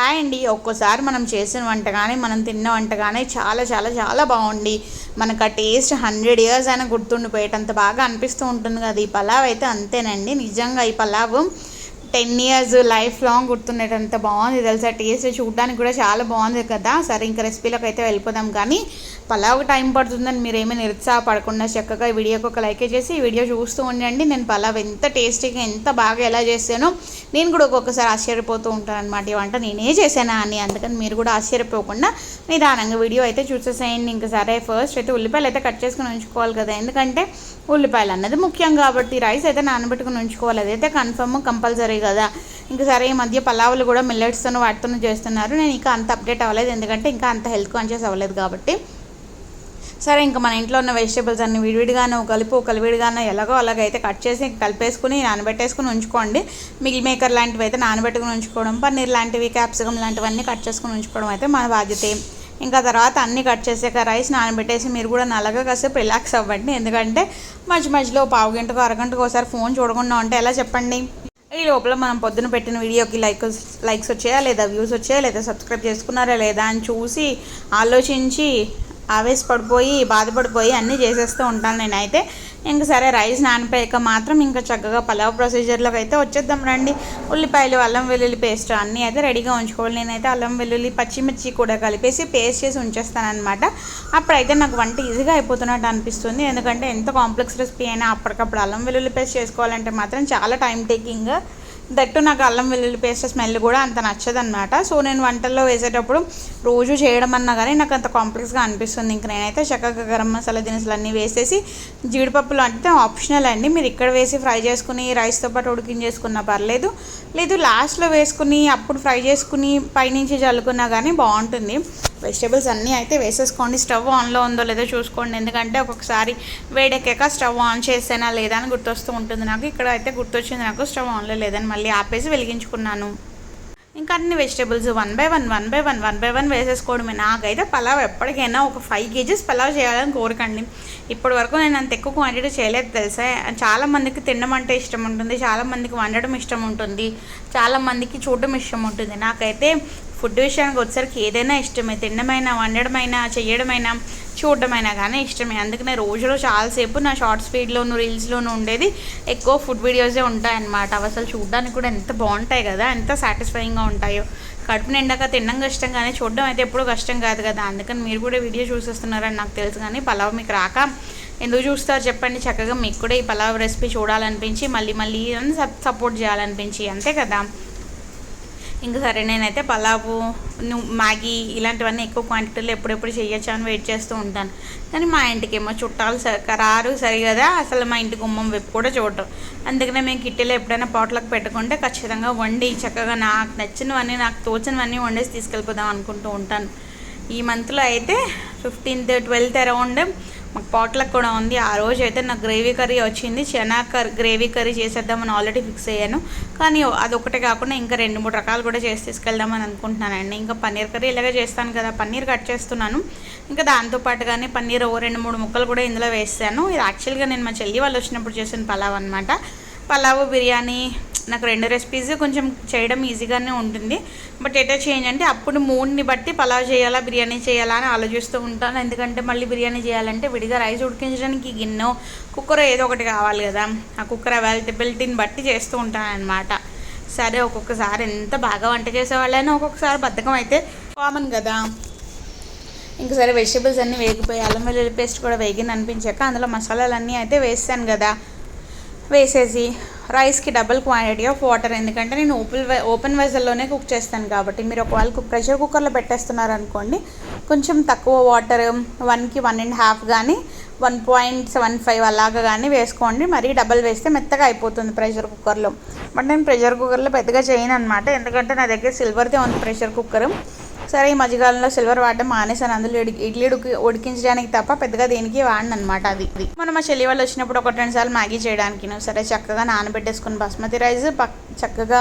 Hi అండి. ఒక్కోసారి మనం చేసిన వంట కానీ మనం తిన్న వంట కానీ చాలా చాలా చాలా బాగుండి. మనకు ఆ టేస్ట్ హండ్రెడ్ ఇయర్స్ అయినా గుర్తుండిపోయేటంత బాగా అనిపిస్తూ ఉంటుంది కదా. ఈ పలావ్ అయితే అంతేనండి. నిజంగా ఈ pulao ten years life long గుర్తుండేటంత బాగుంది. తెలుసా? టేస్ట్ చూడడానికి కూడా చాలా బాగుంది కదా. సరే ఇంకా రెసిపీలోకి అయితే వెళ్ళిపోదాం. కానీ పలావ్ టైం పడుతుందని మీరు ఏమైనా నిరుత్సాహపడకుండా చక్కగా ఈ వీడియోకి ఒక లైక్ చేసి ఈ వీడియో చూస్తూ ఉండండి. నేను పలావ్ ఎంత టేస్టీగా ఎంత బాగా ఎలా చేశానో నేను కూడా ఒక్కొక్కసారి ఆశ్చర్యపోతూ ఉంటాను అనమాట ఈ వంట నేనే చేశానా అని అందుకని మీరు కూడా ఆశ్చర్యపోకుండా నిదానంగా వీడియో అయితే చూసేసేయండి. ఇంకా సరే ఫస్ట్ అయితే ఉల్లిపాయలు అయితే కట్ చేసుకుని ఉంచుకోవాలి కదా. ఎందుకంటే ఉల్లిపాయలు అన్నది ముఖ్యం కాబట్టి రైస్ అయితే నానబెట్టుకుని ఉంచుకోవాలి. అదైతే కన్ఫర్మ్ కంపల్సరీ కదా. ఇంకా సరే ఈ మధ్య పలావులు కూడా మిల్లెట్స్తో వాటితోనూ చేస్తున్నారు. నేను ఇంకా అంత అప్డేట్ అవ్వలేదు. ఎందుకంటే ఇంకా అంత హెల్త్ కాన్షియస్ అవ్వలేదు కాబట్టి సరే ఇంకా మన ఇంట్లో ఉన్న వెజిటేబుల్స్ అన్ని విడివిడిగానో కలిపి కలివిడిగానో ఎలాగో అలాగైతే కట్ చేసి కలిపేసుకుని నానబెట్టేసుకుని ఉంచుకోండి. మిగిల్ మేకర్ లాంటివి అయితే నానబెట్టుకుని ఉంచుకోవడం పన్నీర్ లాంటివి క్యాప్సికమ్ లాంటివన్నీ కట్ చేసుకుని ఉంచుకోవడం అయితే మన బాధ్యత. ఇంకా తర్వాత అన్నీ కట్ చేసాక రైస్ నానబెట్టేసి మీరు కూడా నల్లగా కాసేపు రిలాక్స్ అవ్వండి. ఎందుకంటే మధ్య మధ్యలో పావు గంటకు అరగంటకు ఒకసారి ఫోన్ చూడకుండా ఉంటే ఎలా చెప్పండి? ఈ లోపల మనం పొద్దున పెట్టిన వీడియోకి లైక్ లైక్స్ వచ్చాయా లేదా వ్యూస్ వచ్చాయా లేదా సబ్స్క్రైబ్ చేసుకున్నారా లేదా అని చూసి ఆలోచించి ఆవేశపడిపోయి బాధపడిపోయి అన్నీ చేసేస్తూ ఉంటాను నేనైతే. ఇంక సరే రైస్ నానిపోయాక మాత్రం ఇంకా చక్కగా పలావ్ ప్రొసీజర్లోకి అయితే వచ్చేద్దాం రండి. ఉల్లిపాయలు అల్లం వెల్లుల్లి పేస్ట్ అన్నీ అయితే రెడీగా ఉంచుకోవాలి. నేనైతే అల్లం వెల్లుల్లి పచ్చిమిర్చి కూడా కలిపేసి పేస్ట్ చేసి ఉంచేస్తానమాట అప్పుడైతే నాకు వంట ఈజీగా అయిపోతున్నట్టు అనిపిస్తుంది. ఎందుకంటే ఎంత కాంప్లెక్స్ రెసిపీ అయినా అప్పటికప్పుడు అల్లం వెల్లుల్లి పేస్ట్ చేసుకోవాలంటే మాత్రం చాలా టైం టేకింగ్. దట్టు నాకు అల్లం వెల్లుల్లి పేస్ట్ స్మెల్ కూడా అంత నచ్చదనమాట సో నేను వంటల్లో వేసేటప్పుడు రోజు చేయడం అన్నా కానీ నాకు అంత కాంప్లెక్స్గా అనిపిస్తుంది. ఇంక నేనైతే చక్కగా గరం మసాలా దినుసులు అన్నీ వేసేసి జీడిపప్పులు అంటే ఆప్షనల్ అండి. మీరు ఇక్కడ వేసి ఫ్రై చేసుకుని రైస్తో పాటు ఉడికించేసుకున్నా పర్లేదు. లేదు లాస్ట్లో వేసుకుని అప్పుడు ఫ్రై చేసుకుని పైనుంచి చల్లుకున్నా కానీ బాగుంటుంది. వెజిటేబుల్స్ అన్నీ అయితే వేసేసుకోండి. స్టవ్ ఆన్లో ఉందో లేదో చూసుకోండి. ఎందుకంటే ఒక్కొక్కసారి వేడెక్కాక స్టవ్ ఆన్ చేసేనా లేదా అని గుర్తొస్తూ ఉంటుంది. నాకు ఇక్కడ అయితే గుర్తొచ్చింది నాకు స్టవ్ ఆన్లో లేదని మళ్ళీ ఆపేసి వెలిగించుకున్నాను. ఇంకా అన్ని vegetables one by one one by one one by one వేసేసుకోవడమే. నాకైతే పలావ్ ఎప్పటికైనా ఒక ఫైవ్ కేజీస్ పలావ్ చేయాలని కోరకండి. ఇప్పటి వరకు నేను అంత ఎక్కువ క్వాంటిటీ చేయలేదు తెలుసా? చాలామందికి తినడం అంటే ఇష్టం ఉంటుంది చాలామందికి వండడం ఇష్టం ఉంటుంది చాలామందికి చూడడం ఇష్టం ఉంటుంది. నాకైతే ఫుడ్ విషయానికి వచ్చేసరికి ఏదైనా ఇష్టమే. తినడమైనా వండడమైనా చేయడమైనా చూడడమైనా కానీ ఇష్టమే. అందుకనే రోజులో చాలాసేపు నా షార్ట్స్ ఫీడ్లోను రీల్స్లోనూ ఉండేది ఎక్కువ ఫుడ్ వీడియోసే ఉంటాయన్నమాట. అవి అసలు చూడడానికి కూడా ఎంత బాగుంటాయి కదా ఎంత సాటిస్ఫైయింగ్గా ఉంటాయో. కడుపు నిండాక తినడం కష్టం కానీ చూడడం అయితే ఎప్పుడూ కష్టం కాదు కదా. అందుకని మీరు కూడా వీడియో చూసేస్తున్నారని నాకు తెలుసు కానీ పలావ్ మీకు రాక ఎందుకు చూస్తారు చెప్పండి. చక్కగా మీకు కూడా ఈ పలావ్ రెసిపీ చూడాలనిపించి మళ్ళీ మళ్ళీ సపోర్ట్ చేయాలనిపించి అంతే కదా. ఇంకా సరే నేనైతే పలావు మ్యాగీ ఇలాంటివన్నీ ఎక్కువ క్వాంటిటీలో ఎప్పుడెప్పుడు చేయొచ్చు అని వెయిట్ చేస్తూ ఉంటాను. కానీ మా ఇంటికి ఏమో చుట్టాలు రారు సరి కదా అసలు మా ఇంటి గుమ్మం వైపు కూడా చూడటం అందుకనే మేము కిట్టెలో ఎప్పుడైనా పాటలకు పెట్టుకుంటే ఖచ్చితంగా వండి చక్కగా నాకు నచ్చినవన్నీ నాకు తోచినవన్నీ వండేసి తీసుకెళ్ళిపోదాం అనుకుంటూ ఉంటాను. ఈ మంత్లో అయితే ఫిఫ్టీన్త్ ట్వెల్త్ అరౌండ్ మాకు పాట్లకు కూడా ఉంది. ఆ రోజు అయితే నాకు గ్రేవీ కర్రీ వచ్చింది. చనా కర్రీ గ్రేవీ కర్రీ చేసేద్దామని ఆల్రెడీ ఫిక్స్ అయ్యాను. కానీ అదొకటే కాకుండా ఇంకా రెండు మూడు రకాలు కూడా చేసి తీసుకెళ్దామని అనుకుంటున్నానండి. ఇంకా పన్నీర్ కర్రీ ఇలాగే చేస్తాను కదా. పన్నీర్ కట్ చేస్తున్నాను. ఇంకా దాంతోపాటు కానీ పన్నీర్ ఓ రెండు మూడు ముక్కలు కూడా ఇందులో వేస్తాను ఇది యాక్చువల్గా నేను మా చెల్లి వాళ్ళు వచ్చినప్పుడు చేసిన పలావ్ అనమాట పలావ్ బిర్యానీ నాకు రెండు రెసిపీస్ కొంచెం చేయడం ఈజీగానే ఉంటుంది. బట్ ఎటో చేంజ్ అంటే అప్పుడు మూడ్ని బట్టి పలావ్ చేయాలా బిర్యానీ చేయాలా అని ఆలోచిస్తూ ఉంటాను. ఎందుకంటే మళ్ళీ బిర్యానీ చేయాలంటే విడిగా రైస్ ఉడికించడానికి గిన్నె కుక్కర్ ఏదో ఒకటి కావాలి కదా. ఆ కుక్కర్ అవైలబిలిటీని బట్టి చేస్తూ ఉంటాను అనమాట సరే ఒక్కొక్కసారి ఎంత బాగా వంట చేసేవాళ్ళైనా ఒక్కొక్కసారి బద్ధకం అయితే కామన్ కదా. ఇంకా సరే వెజిటేబుల్స్ అన్నీ వేగిపోయి అల్లం వెల్లుల్లి పేస్ట్ కూడా వేగింది అనిపించాక అందులో మసాలాలన్నీ అయితే వేసాను కదా. వేసేసి రైస్కి డబుల్ క్వాంటిటీ ఆఫ్ వాటర్. ఎందుకంటే నేను ఓపెన్ ఓపెన్ వెజల్లోనే కుక్ చేస్తాను కాబట్టి మీరు ఒకవేళ కుక్ ప్రెషర్ కుక్కర్లో పెట్టేస్తున్నారు అనుకోండి కొంచెం తక్కువ వాటర్ వన్కి వన్ అండ్ హాఫ్ కానీ వన్ పాయింట్ సెవెన్ ఫైవ్ అలాగా కానీ వేసుకోండి. మరీ డబల్ వేస్తే మెత్తగా అయిపోతుంది ప్రెషర్ కుక్కర్లో. బట్ నేను ప్రెషర్ కుక్కర్లో పెద్దగా చేయను అనమాట ఎందుకంటే నా దగ్గర సిల్వర్దే ఉంది ప్రెషర్ కుక్కర్. సరే ఈ మధ్యకాలంలో సిల్వర్ వాడడం మానేసాను అందులో ఇడ్లీ ఉడికి ఉడికించడానికి తప్ప పెద్దగా దేనికి వాడిన అనమాట అది. మనం మా చెల్లి వాళ్ళు వచ్చినప్పుడు ఒక రెండు సార్లు మ్యాగీ చేయడానికి సరే చక్కగా నానబెట్టేసుకుని బాస్మతి రైస్ చక్కగా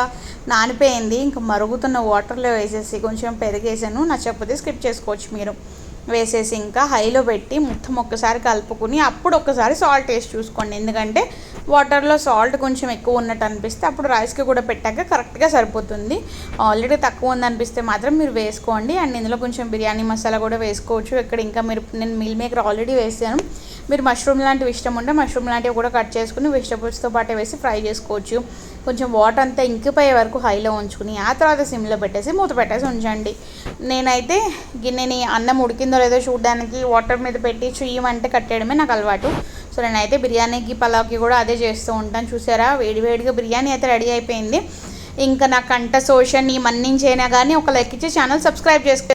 నానిపోయింది. ఇంకా మరుగుతున్న వాటర్లో వేసేసి కొంచెం పెరిగేసాను నచ్చకపోతే స్కిప్ చేసుకోవచ్చు మీరు. వేసేసి ఇంకా హైలో పెట్టి మొత్తం ఒక్కసారి కలుపుకుని అప్పుడు ఒక్కసారి సాల్ట్ వేసి చూసుకోండి. ఎందుకంటే వాటర్లో సాల్ట్ కొంచెం ఎక్కువ ఉన్నట్టు అనిపిస్తే అప్పుడు రైస్కి కూడా పెట్టాక కరెక్ట్గా సరిపోతుంది. ఆల్రెడీ తక్కువ ఉందనిపిస్తే మాత్రం మీరు వేసుకోండి. అండ్ ఇందులో కొంచెం బిర్యానీ మసాలా కూడా వేసుకోవచ్చు. ఇక్కడ ఇంకా మీరు నేను మీల్ మేకర్ ఆల్రెడీ వేసాను. మీరు మష్రూమ్ లాంటివి ఇష్టం ఉంటే మష్రూమ్ లాంటివి కూడా కట్ చేసుకుని వెజిటబుల్స్తో పాటు వేసి ఫ్రై చేసుకోవచ్చు. కొంచెం వాటర్ అంతా ఇంకిపోయే వరకు హైలో ఉంచుకుని ఆ తర్వాత సిమ్లో పెట్టేసి మూత పెట్టేసి ఉంచండి. నేనైతే గిన్నెని అన్నం ఉడికిందో లేదో చూడడానికి వాటర్ మీద పెట్టి చూయమంటే కట్టేయడమే నాకు అలవాటు. సో నేనైతే బిర్యానీకి పలావ్కి కూడా అదే చేస్తూ ఉంటాను. చూసారా? వేడి వేడిగా బిర్యానీ అయితే రెడీ అయిపోయింది. ఇంకా నా కంట సోషన్ని మన్నించైనా కానీ ఒక లెక్కించి ఛానల్ సబ్స్క్రైబ్ చేసుకో